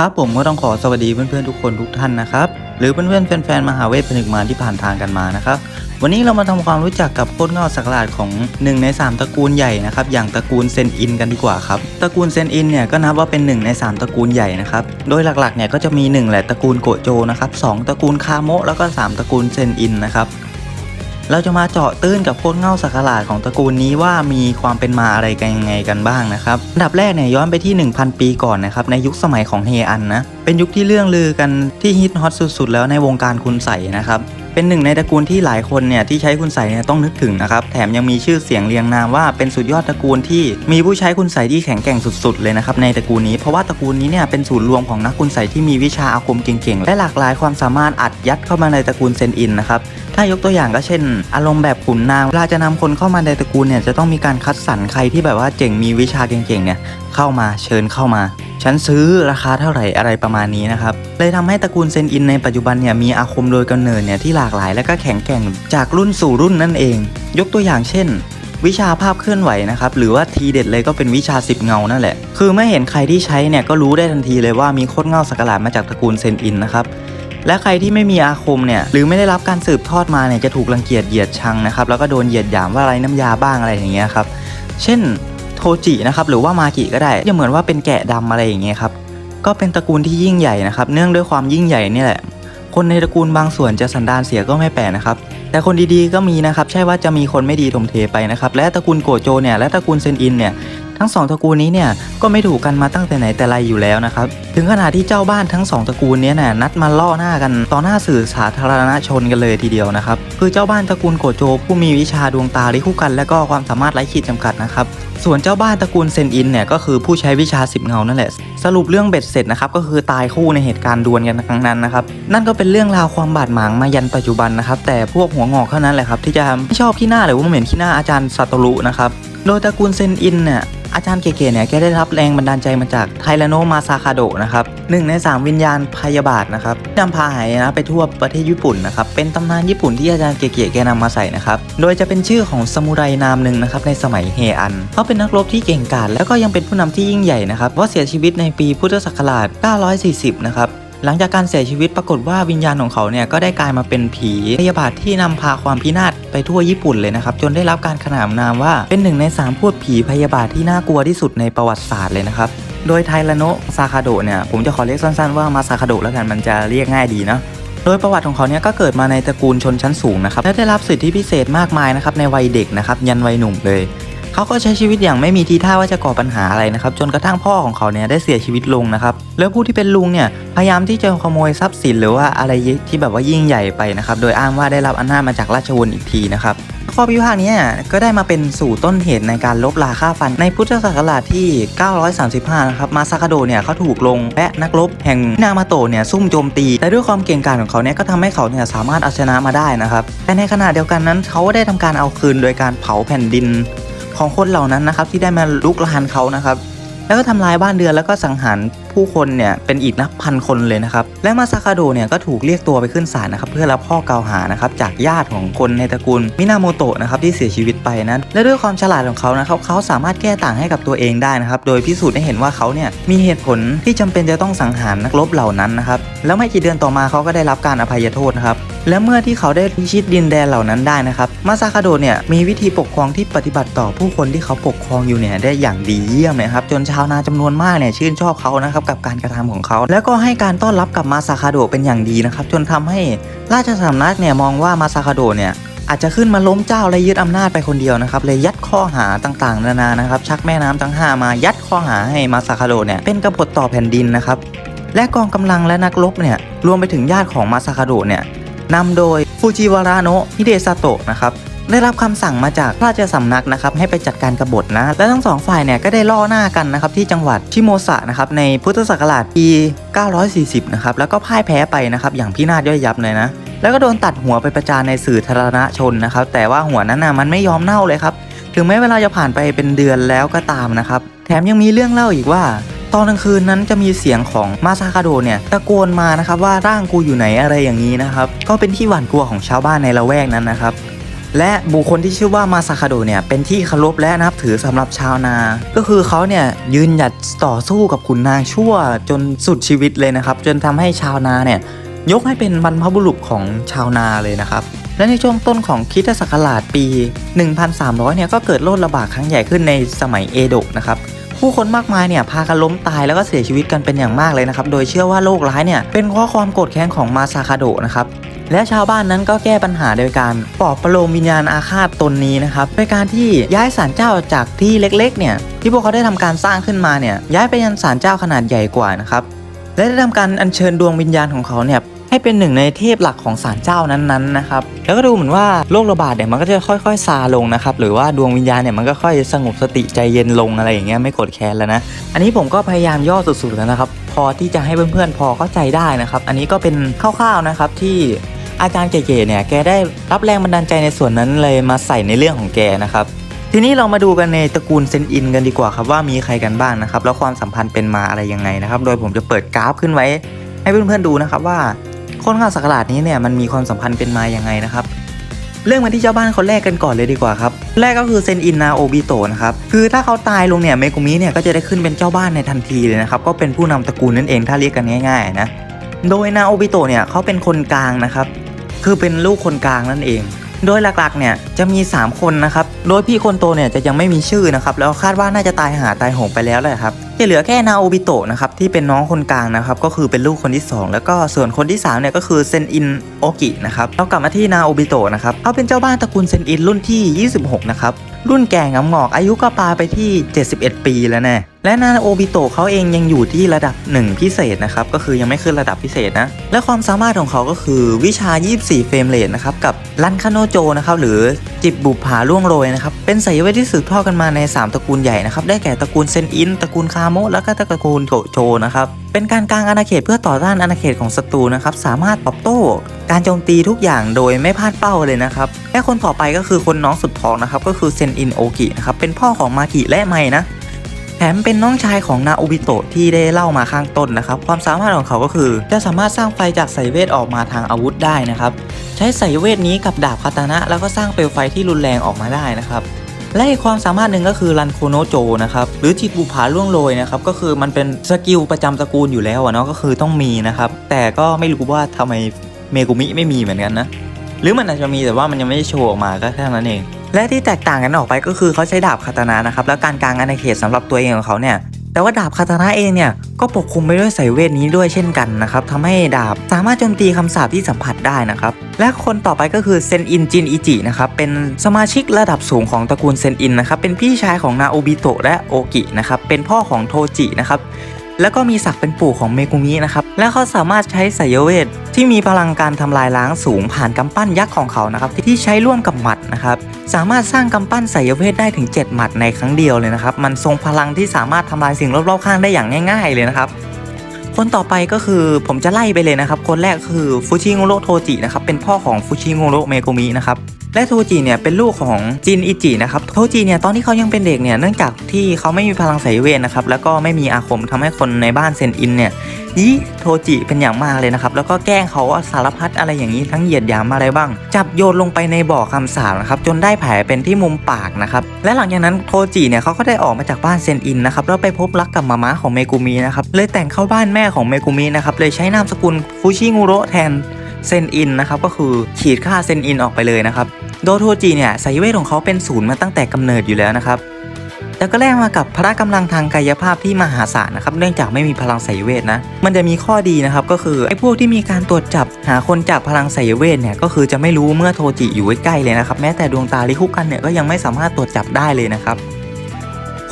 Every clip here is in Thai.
ครับผมก็ต้องขอสวัสดีเพื่อนๆทุกคนทุกท่านนะครับ หรือเพื่อนๆแฟนๆมหาเวทผนึกมารที่ผ่านทางกันมานะครับ วันนี้เรามาทำความรู้จักกับโคตรเงาสักหลาดของหนึ่งใน 3 ตระกูลใหญ่นะครับอย่างตระกูลเซนอินกันดีกว่าครับตระกูลเซนอินเนี่ยก็นับว่าเป็นหนึ่งใน 3 ตระกูลใหญ่นะครับโดยหลักๆเนี่ยก็จะมี 1 แหละตระกูลโกโจนะครับสองตระกูลคาโมะแล้วก็ 3 ตระกูลเซนอินนะครับ เราจะมาเจาะตื้นกับโคตรเง่าสักหลาดของตระกูลนี้ว่ามีความเป็นมาอะไรกันยังไงกันบ้างนะครับอันดับแรกเนี่ยย้อนไปที่ 1000 ปีก่อนนะครับในยุคสมัยของเฮอันนะเป็นยุคที่เรื่องลือกันที่ฮิตฮอตสุดๆ แล้วในวงการคุณใส่นะครับ เป็นหนึ่งในตระกูลที่หลายคนเนี่ยที่ใช้คุณใส่เนี่ยต้องนึกถึงนะครับแถมยังมีชื่อเสียงเรียงนามว่าเป็นสุดยอดตระกูลที่มีผู้ใช้คุณใส่ที่แข็งแกร่งสุดๆ เลยนะครับในตระกูลนี้เพราะว่าตระกูลนี้เนี่ยเป็นศูนย์รวมของนักคุณใส่ที่มีวิชาอาคมเก่งๆ และหลากหลายความสามารถอัดยัดเข้ามาในตระกูลเซนอินนะครับถ้ายกตัวอย่างก็เช่น อารมณ์แบบขุนนางเวลาจะนำคนเข้ามาในตระกูลเนี่ยจะต้องมีการคัดสรรใครที่แบบว่าเจ๋งมีวิชาเก่งๆเนี่ย เข้ามาเชิญเข้ามา ฉันซื้อราคาเท่าไหร่อะไรประมาณนี้นะครับ เลยทำให้ตระกูลเซนอินในปัจจุบันเนี่ยมีอาคมโดยกำเนิดเนี่ยที่หลากหลายและก็แข็งแกร่งจากรุ่นสู่รุ่นนั่นเอง ยกตัวอย่างเช่น วิชาภาพเคลื่อนไหวนะครับหรือว่าทีเด็ดเลยก็เป็นวิชาสิบเงานั่นแหละ คือไม่เห็นใครที่ใช้เนี่ยก็รู้ได้ทันทีเลยว่ามีโคตรเงาสักหลาดมาจากตระกูลเซนอินนะครับและใครที่ไม่มีอาคมเนี่ยหรือไม่ได้รับการสืบทอดมาเนี่ยจะถูกรังเกียจเหยียดชังนะครับแล้วก็โดนเหยียดหยามว่าอะไรน้ำยาบ้างอะไรอย่างเงี้ยครับเช่น ทจินะครับหรือว่ามากิก็ได้จะเหมือนว่าเป็นแกะดำอะไรอย่างเงี้ยครับก็เป็นตระกูลที่ยิ่งใหญ่นะครับ เนื่องด้วยความยิ่งใหญ่นี่แหละ คนในตระกูลบางส่วนจะสันดานเสียก็ไม่แปลกนะครับ แต่คนดีๆก็มีนะครับ ใช่ว่าจะมีคนไม่ดีถมเทไปนะครับ และตระกูลโกโจเนี่ยและตระกูลเซนอินเนี่ยทั้งสองตระกูลนี้เนี่ยก็ไม่ถูกกันมาตั้งแต่ไหนแต่ไรอยู่แล้วนะครับ ถึงขนาดที่เจ้าบ้านทั้งสองตระกูลนี้น่ะนัดมาล่อหน้ากันต่อหน้าสื่อสาธารณชนกันเลยทีเดียวนะครับ คือเจ้าบ้านตระกูลโกโจ ผู้มีวิชาดวงตาลิคู่กัน และก็ความสามารถไร้ขีดจำกัดนะครับ ส่วนเจ้าบ้านตระกูลเซนอินเนี่ยก็คือผู้ใช้วิชาสิบเงานั่นแหละ สรุปเรื่องเบ็ดเสร็จนะครับก็คือตายคู่ในเหตุการณ์ดวลกันครั้งนั้นนะครับนั่นก็เป็นเรื่องราวความบาดหมางมายันปัจจุบันนะครับแต่พวกหัวงอกเท่านั้นแหละครับที่จะไม่ชอบขี้หน้าหรือว่าเหม็นขี้หน้าอาจารย์ซาตรุนะครับโดยตระกูลเซนอินเนี่ย อาจารย์เก๋ๆเนี่ยแกได้รับแรงบันดาลใจมาจากไทรโนมาซาคาโดนะครับหนึ่งในสามวิญญาณพยาบาทนะครับที่นำพาหายนะไปทั่วประเทศญี่ปุ่นนะครับเป็นตำนานญี่ปุ่นที่อาจารย์เก๋ๆแกนำมาใส่นะครับโดยจะเป็นชื่อของซามูไรนามหนึ่งนะครับในสมัยเฮอัน เขาเป็นนักรบที่เก่งกาจแล้วก็ยังเป็นผู้นำที่ยิ่งใหญ่นะครับว่าเสียชีวิตในปีพุทธศักราช 940 นะครับ หลังจากการเสียชีวิตปรากฏว่าวิญญาณของเขาเนี่ยก็ได้กลายมาเป็นผีพยาบาทที่นำพาความพินาศไปทั่วญี่ปุ่นเลยนะครับจนได้รับการขนานนามว่าเป็นหนึ่งในสามพูดผีพยาบาทที่น่ากลัวที่สุดในประวัติศาสตร์เลยนะครับโดยไทรโนะซาคาโดเนี่ยผมจะขอเรียกสั้นๆว่ามาซาคาโดแล้วกันมันจะเรียกง่ายดีเนาะโดยประวัติของเขาเนี่ยก็เกิดมาในตระกูลชนชั้นสูงนะครับและได้รับสิทธิพิเศษมากมายนะครับในวัยเด็กนะครับยันวัยหนุ่มเลย เขาก็ใช้ชีวิตอย่างไม่มีทีท่าว่าจะก่อปัญหาอะไรนะครับ จนกระทั่งพ่อของเขาเนี่ยได้เสียชีวิตลงนะครับแล้วผู้ที่เป็นลุงเนี่ยพยายามที่จะขโมยทรัพย์สินหรือว่าอะไรที่แบบว่ายิ่งใหญ่ไปนะครับโดยอ้างว่าได้รับอำนาจมาจากราชวงศ์อีกทีนะครับข้อพิพาทนี้ก็ได้มาเป็นสู่ต้นเหตุในการลบลาฆ่าฟันในพุทธศักราชที่ 935 นะครับ มาซาคาโดเนี่ยเขาถูกลงและนักรบแห่งนามาโตเนี่ยซุ่มโจมตี แต่ด้วยความเก่งกาจของเขาเนี่ยก็ทำให้เขาเนี่ยสามารถเอาชนะมาได้นะครับ แต่ในขณะเดียวกันนั้นเขาก็ได้ทำการเอาคืนโดยการเผาแผ่นดิน ของคนเหล่านั้นนะครับที่ได้มาลุกลานเขานะครับแล้วก็ทำลายบ้านเรือนแล้วก็สังหาร ผู้คนเนี่ยเป็นอีกนับพันคนเลยนะครับและมาซาคาโดเนี่ยก็ถูกเรียกตัวไปขึ้นศาลนะครับเพื่อรับข้อกล่าวหานะครับจากญาติของคนในตระกูลมินาโมโตะนะครับที่เสียชีวิตไปนะและด้วยความฉลาดของเขานะครับเขาสามารถแก้ต่างให้กับตัวเองได้นะครับโดยพิสูจน์ให้เห็นว่าเขาเนี่ยมีเหตุผลที่จำเป็นจะต้องสังหารนักรบเหล่านั้นนะครับแล้วไม่กี่เดือนต่อมาเขาก็ได้รับการอภัยโทษนะครับและเมื่อที่เขาได้พิชิตดินแดนเหล่านั้นได้นะครับมาซาคาโดเนี่ยมีวิธีปกครองที่ปฏิบัติต่อผู้คนที่เขาปกครองอยู่เนี่ยได้อย่างดีเยี่ยมเลยครับจนชาวนาจำนวนมากเนี่ยชื่นชอบเขานะครับกับการกระทำของเขา แล้วก็ให้การต้อนรับกับมาซาคาโดเป็นอย่างดีนะครับจนทำให้ราชสำนักเนี่ยมองว่ามาซาคาโดเนี่ยอาจจะขึ้นมาล้มเจ้าและยึดอำนาจไปคนเดียวนะครับเลยยัดข้อหาต่างๆ นานานะครับชักแม่น้ำทั้งหามายัดข้อหาให้มาซาคาโดเนี่ยเป็นกบฏต่อแผ่นดินนะครับและกองกำลังและนักรบเนี่ยรวมไปถึงญาติของมาซาคาโดเนี่ยนำโดยฟูจิวาระโนะฮิเดซาโตะนะครับ ได้รับคำสั่งมาจากราชสำนักนะครับให้ไปจัดการกบฏนะ และทั้งสองฝ่ายเนี่ยก็ได้ล่อหน้ากันนะครับที่จังหวัดชิโมซะนะครับในพุทธศักราชปี 940 นะครับแล้วก็พ่ายแพ้ไปนะครับอย่างพินาศย่อยยับเลยนะ แล้วก็โดนตัดหัวไปประจานในสื่อธารณชนนะครับ แต่ว่าหัวนั้นนะมันไม่ยอมเน่าเลยครับถึงแม้เวลาจะผ่านไปเป็นเดือนแล้วก็ตามนะครับ แถมยังมีเรื่องเล่าอีกว่า ตอนกลางคืนนั้นจะมีเสียงของมาซาคาโดเนี่ยตะโกนมานะครับว่าร่างกูอยู่ไหนอะไรอย่างนี้นะครับ ก็เป็นที่หวั่นกลัวของชาวบ้านในละแวกนั้นนะครับ และบุคคลที่ชื่อว่ามาซาคาโดเนี่ยเป็นที่เคารพและนับถือสำหรับชาวนา ก็คือเขาเนี่ยยืนหยัดต่อสู้กับขุนนางชั่วจนสุดชีวิตเลยนะครับ จนทำให้ชาวนาเนี่ยยกให้เป็นบรรพบุรุษของชาวนาเลยนะครับ และในช่วงต้นของคริสตศักราชปี 1300 เนี่ยก็เกิดโรคระบาดครั้งใหญ่ขึ้นในสมัยเอโดะนะครับ ผู้คนมากมายเนี่ยพากันล้มตายแล้วก็เสียชีวิตกันเป็นอย่างมากเลยนะครับ โดยเชื่อว่าโรคร้ายเนี่ยเป็นเพราะความโกรธแค้นของมาซาคาโดะนะครับและชาวบ้านนั้นก็แก้ปัญหาโดยการปลอบประโลมวิญญาณอาฆาตตนนี้นะครับโดยการที่ย้ายศาลเจ้าจากที่เล็กๆเนี่ยที่พวกเขาได้ทำการสร้างขึ้นมาเนี่ยย้ายไปยังศาลเจ้าขนาดใหญ่กว่านะครับและได้ทำการอัญเชิญดวงวิญญาณของเขาเนี่ย ให้เป็นหนึ่งในเทพหลักของศาลเจ้านั้นๆนะครับแล้วก็ดูเหมือนว่าโรคระบาดเนี่ยมันก็จะค่อยๆซาลงนะครับหรือว่าดวงวิญญาณเนี่ยมันก็ค่อยสงบสติใจเย็นลงอะไรอย่างเงี้ยไม่โกดแค้นแล้วนะอันนี้ผมก็พยายามย่อสุดๆแล้วนะครับพอที่จะให้เพื่อนๆพอเข้าใจได้นะครับ อันนี้ก็เป็นคร่าวๆนะครับที่อาจารย์เก๋ๆเนี่ยแกได้รับแรงบันดาลใจในส่วนนั้นเลยมาใส่ในเรื่องของแกนะครับทีนี้เรามาดูกันในตระกูลเซนอินกันดีกว่าครับว่ามีใครกันบ้างนะครับแล้วความสัมพันธ์เป็นมาอะไรยังไงนะครับ โดยผมจะเปิดกราฟขึ้นไว้ให้เพื่อนๆดูนะครับว่า คนข้าวสักราชนี้เนี่ยมันมีความสัมพันธ์เป็นมาอยังไงนะครับเรื่องมาที่เจ้าบ้านคนแรกกันก่อนเลยดีกว่าครับ แรกก็คือเซนอินนาโอบิโตะนะครับ คือถ้าเขาตายลงเนี่ยเมกุมิเนี่ยก็จะได้ขึ้นเป็นเจ้าบ้านในทันทีเลยนะครับ ก็เป็นผู้นำตระกูลนั่นเองถ้าเรียกกันง่ายๆนะ โดยนาโอบิโตะเนี่ยเขาเป็นคนกลางนะครับ คือเป็นลูกคนกลางนั่นเอง โดยหลักๆเนี่ยจะมี 3 คนนะครับ โดยพี่คนโตเนี่ยจะยังไม่มีชื่อนะครับ แล้วคาดว่าน่าจะตายหาตายโหงไปแล้วแหละครับ จะเหลือแค่นาโอบิโตะนะครับที่เป็นน้องคนกลางนะครับก็คือเป็นลูกคนที่ 2 แล้วก็ส่วนคนที่3เนี่ยก็คือเซนอินโอกินะครับเรากลับมาที่นาโอบิโตะนะครับเขาเป็นเจ้าบ้านตระกูลเซนอินรุ่นที่ 26 นะครับรุ่นแก่งำงอกอายุก็ปาไปที่ 71 ปีแล้วแน่ และนาโอบิโตะเขาเองยังอยู่ที่ระดับ 1 พิเศษนะครับ ก็คือยังไม่ขึ้นระดับพิเศษนะ และความสามารถของเขาก็คือวิชา 24 เฟรมเรทนะครับ กับลันคาโนโจนะครับ หรือจิบบุปผาล่วงโรยนะครับ เป็นสายเวทที่สืบทอดกันมาใน 3 ตระกูลใหญ่นะครับ ได้แก่ตระกูลเซนอิน ตระกูลคาโมะแล้วก็ตระกูลโกโจนะครับ เป็นการกลางอาณาเขตเพื่อต่อต้านอาณาเขตของศัตรูนะครับ สามารถตอบโต้การโจมตีทุกอย่างโดยไม่พลาดเป้าเลยนะครับ และคนต่อไปก็คือคนน้องสุดท้องนะครับ ก็คือเซนอินโอกินะครับ เป็นพ่อของมากิและไมนะ มเป็นน้องชายของนาโอบิโตะที่ได้เล่ามาข้างต้นนะครับ ความสามารถของเขาก็คือ จะสามารถสร้างไฟจากสายเวทออกมาทางอาวุธได้นะครับ ใช้สายเวทนี้กับดาบคาตานะ แล้วก็สร้างเปลวไฟที่รุนแรงออกมาได้นะครับและอีกความสามารถหนึ่งก็คือรันโคโนโจนะครับหรือจิตบุผาล่วงโรยนะครับก็คือมันเป็นสกิลประจำตระกูลอยู่แล้วอะเนาะก็คือต้องมีนะครับแต่ก็ไม่รู้ว่าทำไมเมกุมิไม่มีเหมือนกันนะหรือมันอาจจะมีแต่ว่ามันยังไม่ได้โชว์ออกมาก็แค่นั้นเอง และที่แตกต่างกันออกไปก็คือเขาใช้ดาบคาตานะนะครับแล้วการกางอาณาเขตสำหรับตัวเองของเขาเนี่ยแต่ว่าดาบคาตานะเองเนี่ยก็ปกคลุมไปด้วยสายเวทนี้ด้วยเช่นกันนะครับทำให้ดาบสามารถโจมตีคำสาปที่สัมผัสได้นะครับ และคนต่อไปก็คือเซนอินจินอิจินะครับเป็นสมาชิกระดับสูงของตระกูลเซนอินนะครับเป็นพี่ชายของนาโอบิโตะและโอกินะครับเป็นพ่อของโทจินะครับ แล้วก็มีศักดิ์เป็นปู่ของเมกุมินะครับ และเขาสามารถใช้สายเวทที่มีพลังการทำลายล้างสูงผ่านกำปั้นยักษ์ของเขานะครับที่ใช้ร่วมกับหมัดนะครับสามารถสร้างกำปั้นสายเวทได้ถึง 7 หมัดในครั้งเดียวเลยนะครับ มันทรงพลังที่สามารถทำลายสิ่งรอบๆข้างได้อย่างง่าย ๆ เลยนะครับคนต่อไปก็คือผมจะไล่ไปเลยนะครับ คนแรกคือฟูชิงโรโทจินะครับเป็นพ่อของฟูชิงโรเมกุมินะครับ และโทจิเนี่ยเป็นลูกของจินอิจินะครับโทจิเนี่ยตอนที่เขายังเป็นเด็กเนี่ยเนื่องจากที่เขาไม่มีพลังสายเวทนะครับแล้วก็ไม่มีอาคมทำให้คนในบ้านเซนอินเนี่ยยี่โทจิเป็นอย่างมากเลยนะครับแล้วก็แกล้งเขาสารพัดอะไรอย่างนี้ทั้งเหยียดหยามอะไรบ้าง จับโยนลงไปในบ่อคำสาปนะครับจนได้แผลเป็นที่มุมปากนะครับและหลังจากนั้นโทจิเนี่ยเขาก็ได้ออกมาจากบ้านเซนอินนะครับแล้วไปพบรักกับมาม่าของเมกุมินะครับเลยแต่งเข้าบ้านแม่ของเมกุมินะครับเลยใช้นามสกุลฟูชิงูโระแทนเซนอินนะครับก็คือขีดค่าเซนอินออกไปเลยนะครับ โดโทจิเนี่ยสายเวทของเขาเป็นศูนย์มาตั้งแต่กำเนิดอยู่แล้วนะครับแต่ก็แลกมากับพละกำลังทางกายภาพที่มหาศาลนะครับเนื่องจากไม่มีพลังสายเวทนะ มันจะมีข้อดีนะครับก็คือไอ้พวกที่มีการตรวจจับหาคนจากพลังสายเวทเนี่ยก็คือจะไม่รู้เมื่อโทจิอยู่ใกล้เลยนะครับแม้แต่ดวงตาลิคุกันเนี่ยก็ยังไม่สามารถตรวจจับได้เลยนะครับ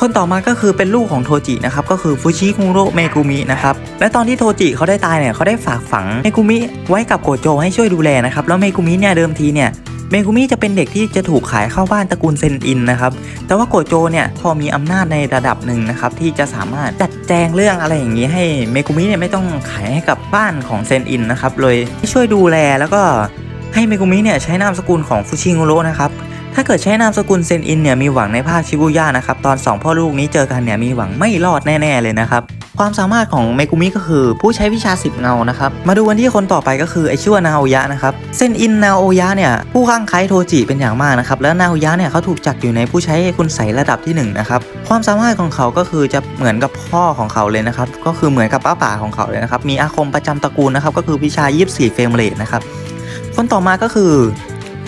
คนต่อมาก็คือเป็นลูกของโทจินะครับก็คือฟูชิคุโรเมกุมินะครับและตอนที่โทจิเขาได้ตายเนี่ยเขาได้ฝากฝังเมกุมิไว้กับโกโจให้ช่วยดูแลนะครับแล้วเมกุมิเนี่ยเดิมทีเนี่ย เมกุมิจะเป็นเด็กที่จะถูกขายเข้าบ้านตระกูลเซนอินนะครับ แต่ว่าโกโจเนี่ยพอมีอำนาจในระดับหนึ่งนะครับที่จะสามารถจัดแจงเรื่องอะไรอย่างนี้ ให้เมกุมิเนี่ยไม่ต้องขายให้กับบ้านของเซนอินนะครับเลยช่วยดูแลแล้วก็ให้เมกุมิเนี่ยใช้นามสกุลของฟูชิงุโรนะครับ ถ้าเกิดใช้นามสกุลเซนอินเนี่ยมีหวังในภาคชิบุย่านะครับตอน 2 พ่อลูกนี้เจอกันเนี่ยมีหวังไม่รอดแน่ๆเลยนะครับความสามารถของเมกุมิก็คือผู้ใช้วิชา 10 เงานะครับ มาดูกันที่คนต่อไปก็คือไอชื่อว่านาโอยะนะครับ เซนอินนาโอยะเนี่ยผู้ข้างไคล้โทจิเป็นอย่างมากนะครับ แล้วนาโอยะเนี่ยเขาถูกจัดอยู่ในผู้ใช้คุณใสยระดับที่หนึ่งนะครับ ความสามารถของเขาก็คือจะเหมือนกับพ่อของเขาเลยนะครับ ก็คือเหมือนกับป้าป่าของเขาเลยนะครับ มีอาคมประจำตระกูลนะครับ ก็คือวิชา 24 เฟรมเรทนะครับ คนต่อมาก็คือ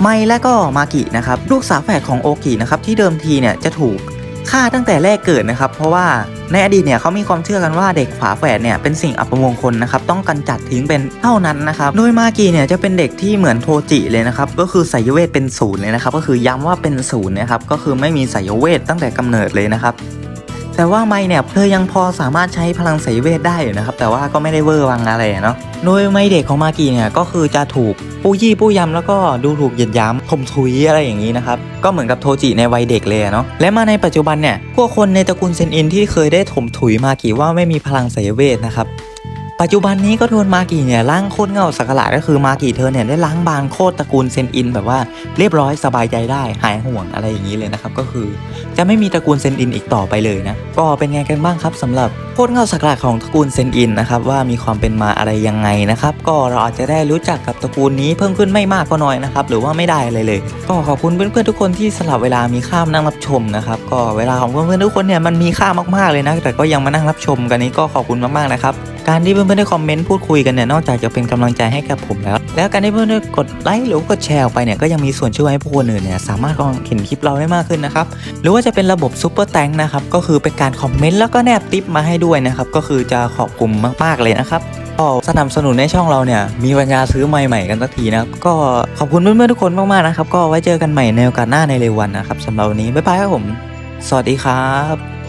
ไมและก็มากินะครับลูกสาวแฝดของโอกินะครับที่เดิมทีเนี่ยจะถูกฆ่าตั้งแต่แรกเกิดนะครับ เพราะว่าในอดีตเนี่ยเขามีความเชื่อกันว่าเด็กฝาแฝดเนี่ยเป็นสิ่งอัปมงคลนะครับต้องกันจัดทิ้งเป็นเท่านั้นนะครับโดยมากิเนี่ยจะเป็นเด็กที่เหมือนโทจิเลยนะครับก็คือสายเวทเป็นศูนย์เลยนะครับก็คือย้ำว่าเป็นศูนย์นะครับก็คือไม่มีสายเวทตั้งแต่กำเนิดเลยนะครับ แต่ว่าไม่เนี่ยเธอยังพอสามารถใช้พลังสายเวทได้อยู่นะครับ แต่ว่าก็ไม่ได้เวอร์วังอะไรเนาะโดยไม่เด็กของมากีเนี่ยก็คือจะถูกปู้ยี่ปู้ยำแล้วก็ดูถูกเหยียดย้ำข่มถุยอะไรอย่างนี้นะครับ ก็เหมือนกับโทจิในวัยเด็กเลยเนาะและมาในปัจจุบันเนี่ยพวกคนในตระกูลเซนอินที่เคยได้ถมถุยมากีว่าไม่มีพลังสายเวทนะครับ ปัจจุบันนี้ก็โดนมากีเนี่ยล้างโคตรเงาสักหลาก็คือมากีเธอเนี่ยได้ล้างบางโคตรตระกูลเซนอิน แบบว่าเรียบร้อยสบายใจได้หายห่วงอะไรอย่างนี้เลยนะครับก็คือ จะไม่มีตระกูลเซนอินอีกต่อไปเลยนะก็เป็นไงกันบ้างครับสำหรับโคตรเงาสักหลาของตระกูลเซนอินนะครับว่ามีความเป็นมาอะไรยังไงนะครับก็เราอาจจะได้รู้จักกับตระกูลนี้เพิ่มขึ้นไม่มากก็น้อยนะครับหรือว่าไม่ได้อะไรเลย ก็ขอบคุณเพื่อนๆทุกคนที่สลับเวลามีค่ามานั่งรับชมนะครับก็เวลาของเพื่อนๆทุกคนเนี่ยมันมีค่ามากๆเลยนะแต่ก็ยังมานั่งรับชมกันนี้ก็ขอบคุณมากๆนะครับ การที่เพื่อนๆได้คอมเมนต์พูดคุยกันเนี่ยนอกจากจะเป็นกำลังใจให้กับผมแล้ว แล้วการที่เพื่อนๆได้กดไลค์หรือว่ากดแชร์ออกไปเนี่ยก็ยังมีส่วนช่วยให้ผู้คนอื่นเนี่ยสามารถเห็นคลิปเราได้มากขึ้นนะครับหรือว่าจะเป็นระบบซูเปอร์แตงนะครับก็คือเป็นการคอมเมนต์แล้วก็แนบติปมาให้ด้วยนะครับก็คือจะขอบคุณมากๆเลยนะครับก็สนับสนุนในช่องเราเนี่ยมีปัญญาซื้อใหม่ๆกันสักทีนะครับก็ขอบคุณเพื่อนๆทุกคนมากๆนะครับก็ไว้เจอกันใหม่ในโอกาสหน้าในเร็ววันนะครับสำหรับวันนี้บ๊ายบายครับผม สวัสดีครับ